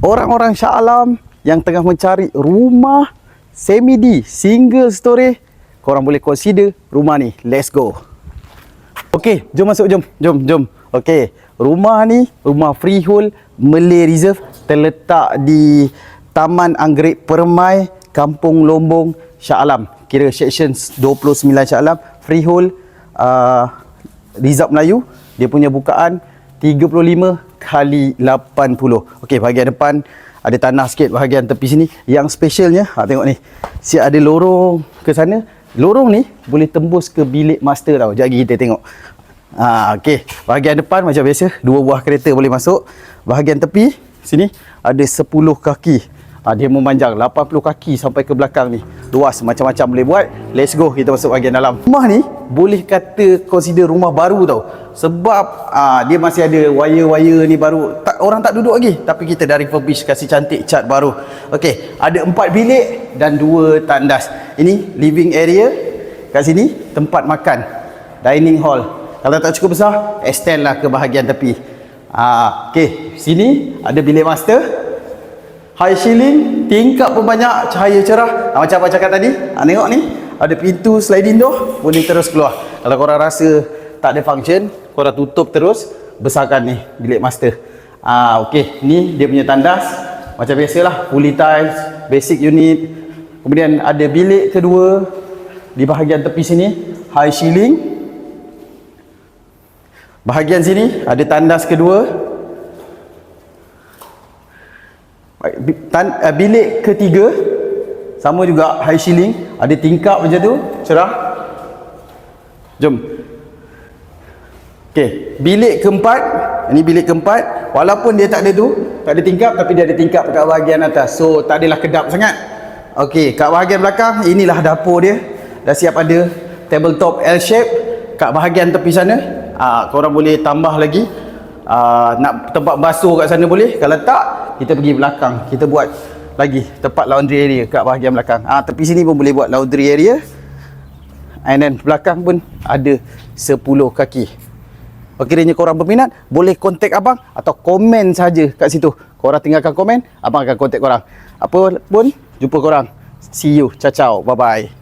orang-orang Shah Alam yang tengah mencari rumah semi D, single story, korang boleh consider rumah ni. Let's go. Okey, jom masuk jom. Jom, jom. Okey, rumah ni rumah freehold Malay Reserve terletak di Taman Anggerik Permai, Kampung Lombong, Shah Alam. Kira section 29 Shah Alam, freehold uh, Rizab Melayu. Dia punya bukaan 35 kali 80. Okey, bahagian depan ada tanah sikit bahagian tepi sini. Yang specialnya, ha, tengok ni. Si ada lorong ke sana. Lorong ni boleh tembus ke bilik master tau. Jap lagi kita tengok. Ha, okey. Bahagian depan macam biasa, dua buah kereta boleh masuk. Bahagian tepi sini ada 10 kaki. Ha, dia memanjang 80 kaki sampai ke belakang ni. Luas macam-macam boleh buat. Let's go kita masuk bahagian dalam. Rumah ni boleh kata consider rumah baru tau. Sebab ha, dia masih ada wire-wire ni baru. Tak, orang tak duduk lagi. Tapi kita dari refurbish kasih cantik cat baru. Okey, ada empat bilik dan dua tandas. Ini living area. Kat sini tempat makan. Dining hall. Kalau tak cukup besar, extend lah ke bahagian tepi. Ha, Okey, sini ada bilik master. High ceiling, tingkap pun banyak, cahaya cerah. Ha, macam apa cakap tadi? Ha, tengok ni, ada pintu sliding door, boleh terus keluar. Kalau korang rasa tak ada function, korang tutup terus, besarkan ni bilik master. Ah, okey, ni dia punya tandas. Macam biasalah, fully tiles, basic unit. Kemudian ada bilik kedua di bahagian tepi sini, high ceiling. Bahagian sini ada tandas kedua, Uh, bilik ketiga sama juga high ceiling ada tingkap macam tu cerah. Jom. Okey, bilik keempat ini bilik keempat walaupun dia tak ada tu tak ada tingkap tapi dia ada tingkap kat bahagian atas. So tak adalah kedap sangat. Okey, kat bahagian belakang inilah dapur dia. Dah siap ada tabletop L shape kat bahagian tepi sana. Ah korang boleh tambah lagi uh, nak tempat basuh kat sana boleh kalau tak kita pergi belakang kita buat lagi tempat laundry area kat bahagian belakang ah tepi sini pun boleh buat laundry area and then belakang pun ada 10 kaki Okiranya korang berminat boleh kontak abang atau komen saja kat situ. Korang tinggalkan komen, abang akan kontak korang. Apa pun jumpa korang. See you. Ciao ciao. Bye bye.